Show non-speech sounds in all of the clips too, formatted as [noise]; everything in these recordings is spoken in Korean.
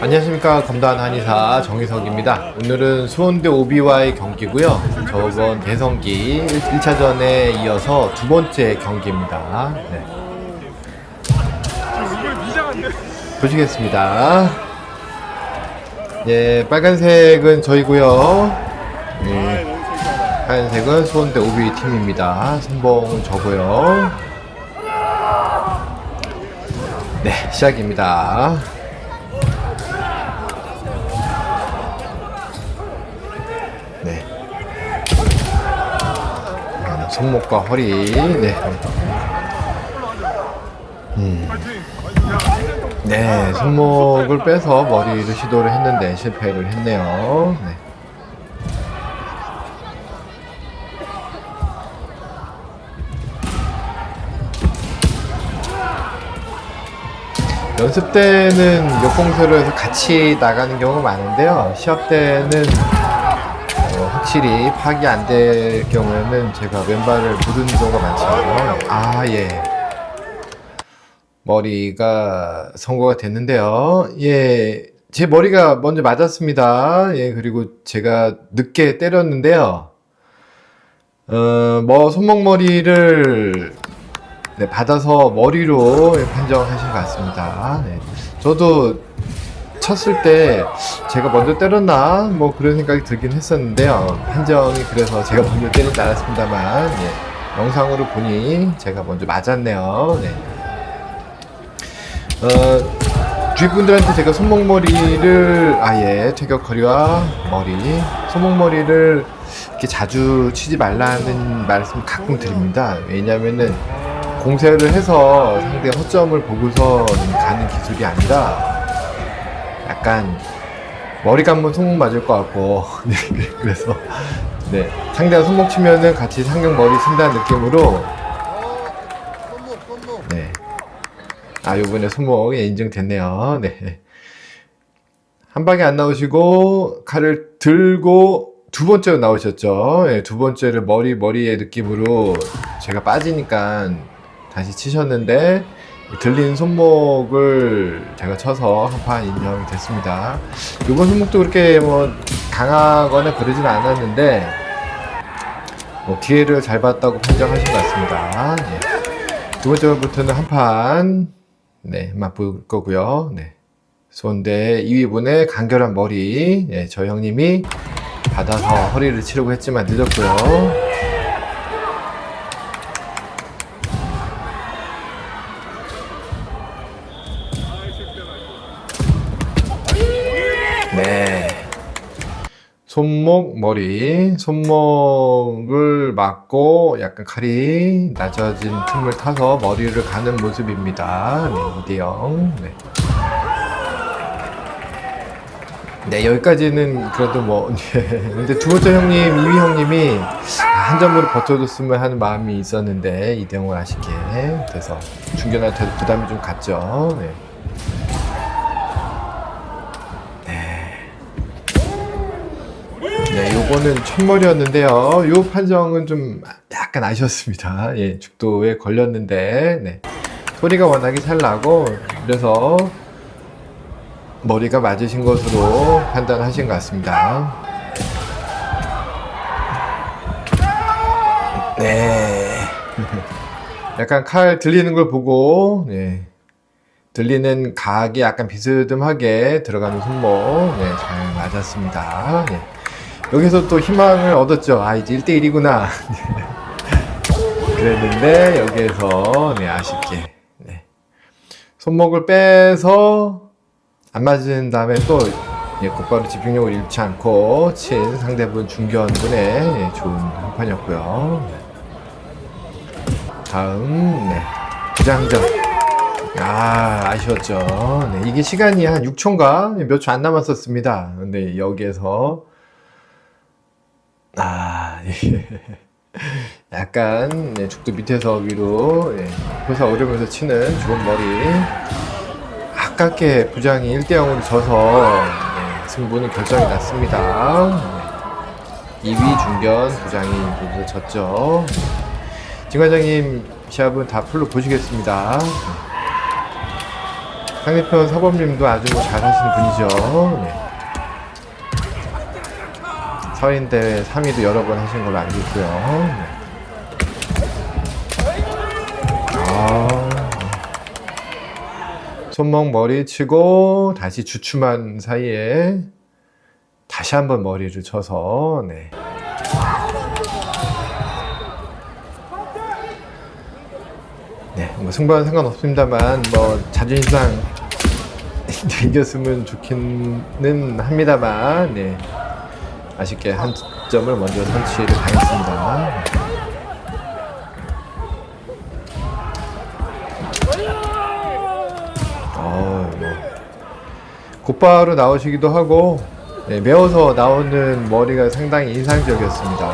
안녕하십니까 검단 한의사 정희석입니다. 오늘은 수원대 오비와의 경기고요. 저번 대성기 1차전에 이어서 두 번째 경기입니다. 네. 보시겠습니다. 예, 빨간색은 저희고요. 예, 하얀색은 수원대 오비 팀입니다. 선봉은 저고요. 네, 시작입니다. 손목과 허리. 네. 음. 네, 손목을 빼서 머리를 시도를 했는데 실패를 했네요. 네. 연습 때는 역공세로 해서 같이 나가는 경우가 많은데요. 시합 때는 어, 확실히 파악이 안 될 경우에는 제가 왼발을 부르는 경우가 많잖아요. 아, 예. 머리가 선고가 됐는데요. 예. 제 머리가 먼저 맞았습니다. 예, 그리고 제가 늦게 때렸는데요. 어, 뭐, 손목머리를 네, 받아서 머리로 판정하신 것 같습니다. 네. 저도 쳤을 때 제가 먼저 때렸나 뭐 그런 생각이 들긴 했었는데요. 판정이 그래서 제가 먼저 때린 줄 알았습니다만 예, 영상으로 보니 제가 먼저 맞았네요. 네. 어, 주위 분들한테 제가 손목머리를 아예 퇴격거리와 머리, 손목머리를 이렇게 자주 치지 말라는 말씀 가끔 드립니다. 왜냐면은 공세를 해서 상대 허점을 보고서 가는 기술이 아니라 약간 머리 감으면 손목 맞을 것 같고 [laughs] 네, 그래서 네 상대가 손목 치면은 같이 상경 머리 쓴다는 느낌으로 네. 아 요번에 손목 예, 인증됐네요. 네. 한 방에 안 나오시고 칼을 들고 두 번째로 나오셨죠. 예, 두 번째를 머리 머리의 느낌으로 제가 빠지니까 다시 치셨는데 들린 손목을 제가 쳐서 한판 인정이 됐습니다. 이번 손목도 그렇게 뭐 강하거나 그러진 않았는데 뭐 기회를 잘 봤다고 판정하신 것 같습니다. 예. 두 번째부터는 한판 네, 맛볼 거고요. 네. 수원대 2위분의 간결한 머리 예, 저 형님이 받아서 허리를 치려고 했지만 늦었고요. 네. 손목, 머리, 손목을 맞고 약간 칼이 낮아진 틈을 타서 머리를 가는 모습입니다. 네, 2대0. 네. 네, 여기까지는 그래도 뭐, [laughs] 네. 근데 두 번째 형님, 2위 형님이 한 점으로 버텨줬으면 하는 마음이 있었는데, 2대0을 아쉽게 돼서 중견한테도 부담이 좀 갔죠. 네. 네, 요거는 첫머리였는데요. 요 판정은 좀 약간 아쉬웠습니다. 예, 죽도에 걸렸는데, 네. 소리가 워낙에 잘 나고, 그래서 머리가 맞으신 것으로 판단하신 것 같습니다. 네. 약간 칼 들리는 걸 보고, 네. 들리는 각이 약간 비스듬하게 들어가는 손목, 네, 잘 맞았습니다. 네. 여기서 또 희망을 얻었죠. 아, 이제 1대1이구나. [laughs] 그랬는데, 여기에서, 네, 아쉽게, 네. 손목을 빼서, 안 맞은 다음에 또, 예, 곧바로 집중력을 잃지 않고, 친 상대분 중견분의 예, 좋은 한 판이었고요. 다음, 네. 부장전. 아, 아쉬웠죠. 네, 이게 시간이 한 6초인가? 몇 초 안 남았었습니다. 근데 여기에서, 아, 예. [laughs] 약간 네, 죽도 밑에서 위로 예, 호사 오르면서 치는 좋은 머리. 아깝게 부장이 1대 0으로 져서 예, 승부는 결정이 났습니다. 네. 2위 중견 부장이 모두 졌죠. 진 과장님 시합은 다 풀로 보시겠습니다. 상대편 사범님도 아주 뭐 잘하시는 분이죠. 네. 서인 대회 3위도 여러 번 하신 걸로 알고 있고요. 네. 아, 손목 머리 치고 다시 주춤한 사이에 다시 한번 머리를 쳐서 네. 네, 뭐 승부는 상관없습니다만 뭐 자존심상 이겼으면 [laughs] 좋기는 합니다만 네. 아쉽게 한 점을 먼저 선취를 당했습니다. 어, 뭐 곧바로 나오시기도 하고 네, 메어서 나오는 머리가 상당히 인상적이었습니다.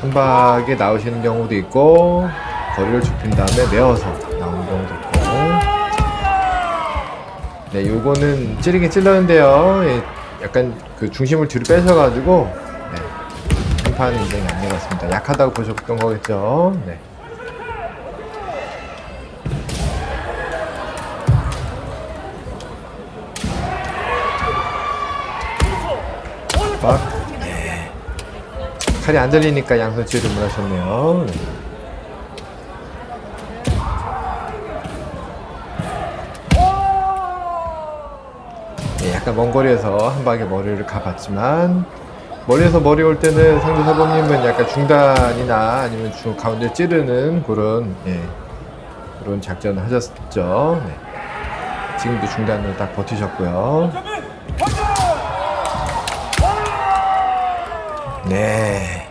한 박에 나오시는 경우도 있고 거리를 좁힌 다음에 메어서 나오는 경우도 있고 네 요거는 찌르긴 찔렀는데요 예, 약간 그 중심을 뒤로 빼셔가지고 네, 심판 인정이 안 내렸습니다 약하다고 보셨던 거겠죠 네. 박 네. 칼이 안 들리니까 양손 찌름을 하셨네요 네. 예, 약간 먼 거리에서 한 방에 머리를 가봤지만 멀리에서 머리 올 때는 상대 사범님은 약간 중단이나 아니면 중 가운데 찌르는 그런 예, 그런 작전을 하셨죠. 네. 지금도 중단을 딱 버티셨고요. 네.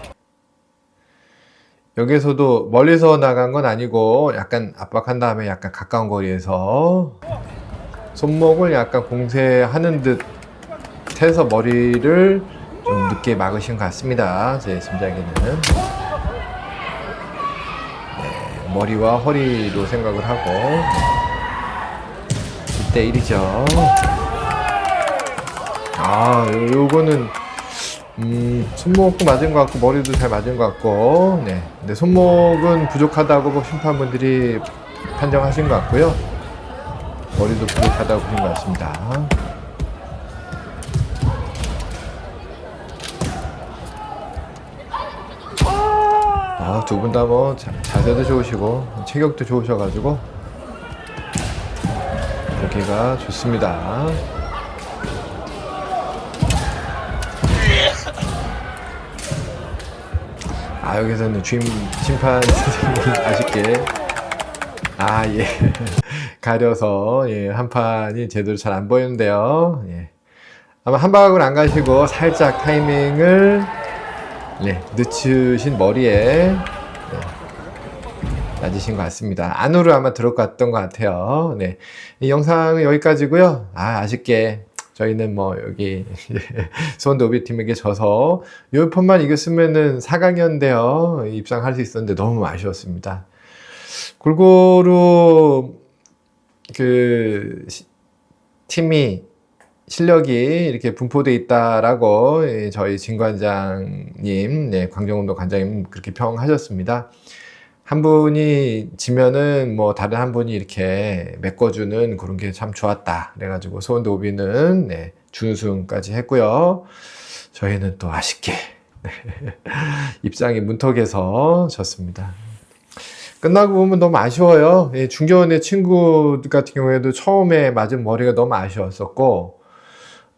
여기서도 멀리서 나간 건 아니고 약간 압박한 다음에 약간 가까운 거리에서 손목을 약간 공세하는 듯 해서 머리를 좀 늦게 막으신 것 같습니다. 제 짐작에는. 네, 머리와 허리로 생각을 하고. 1대 1이죠. 아, 요- 요거는, 음, 손목도 맞은 것 같고, 머리도 잘 맞은 것 같고, 네. 근데 손목은 부족하다고 심판분들이 판정하신 것 같고요. 머리도 부족하다고 보는 것 같습니다. 아, 두 분 다 뭐 자세도 좋으시고 체격도 좋으셔가지고 보기가 좋습니다. 아 여기서는 주임 심판 선생님이 아쉽게 아 예. [laughs] 가려서 예, 한 판이 제대로 잘 안 보이는데요. 예. 아마 한 방울 안 가시고 살짝 타이밍을 네, 늦추신 머리에 네, 낮으신 것 같습니다. 안으로 아마 들어갔던 것 같아요. 네, 이 영상은 여기까지고요. 아, 아쉽게 저희는 뭐 여기 [laughs] 수원대 오비팀에게 져서 이 판만 이겼으면은 4강이었는데요. 입상할 수 있었는데 너무 아쉬웠습니다. 골고루 그 시- 팀이 실력이 이렇게 분포돼 있다라고 예, 저희 진관장님, 네, 광정운동 관장님 그렇게 평하셨습니다. 한 분이 지면은 뭐 다른 한 분이 이렇게 메꿔주는 그런 게 참 좋았다. 그래가지고 소원대 오비는 네, 준우승까지 했고요. 저희는 또 아쉽게 [laughs] 입상이 문턱에서 졌습니다. 끝나고 보면 너무 아쉬워요. 예, 중견의 친구 같은 경우에도 처음에 맞은 머리가 너무 아쉬웠었고,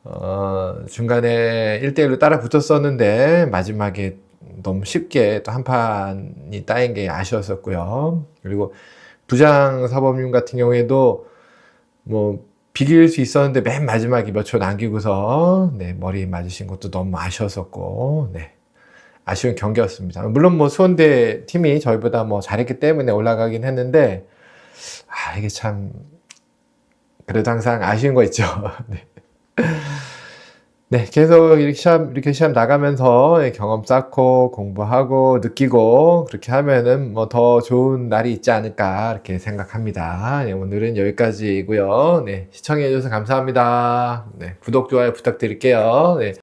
어, 중간에 1대1로 따라 붙었었는데, 마지막에 너무 쉽게 또 한 판이 따인 게 아쉬웠었고요. 그리고 부장 사범님 같은 경우에도 뭐, 비길 수 있었는데 맨 마지막에 몇 초 남기고서, 네, 머리 맞으신 것도 너무 아쉬웠었고, 네. 아쉬운 경기였습니다. 물론 뭐 수원대 팀이 저희보다 뭐 잘했기 때문에 올라가긴 했는데 아 이게 참 그래도 항상 아쉬운 거 있죠. [laughs] 네. 네, 계속 이렇게 시험 이렇게 시험 나가면서 경험 쌓고 공부하고 느끼고 그렇게 하면은 뭐 더 좋은 날이 있지 않을까 이렇게 생각합니다. 네, 오늘은 여기까지고요. 네, 시청해 주셔서 감사합니다. 네, 구독 좋아요 부탁드릴게요. 네.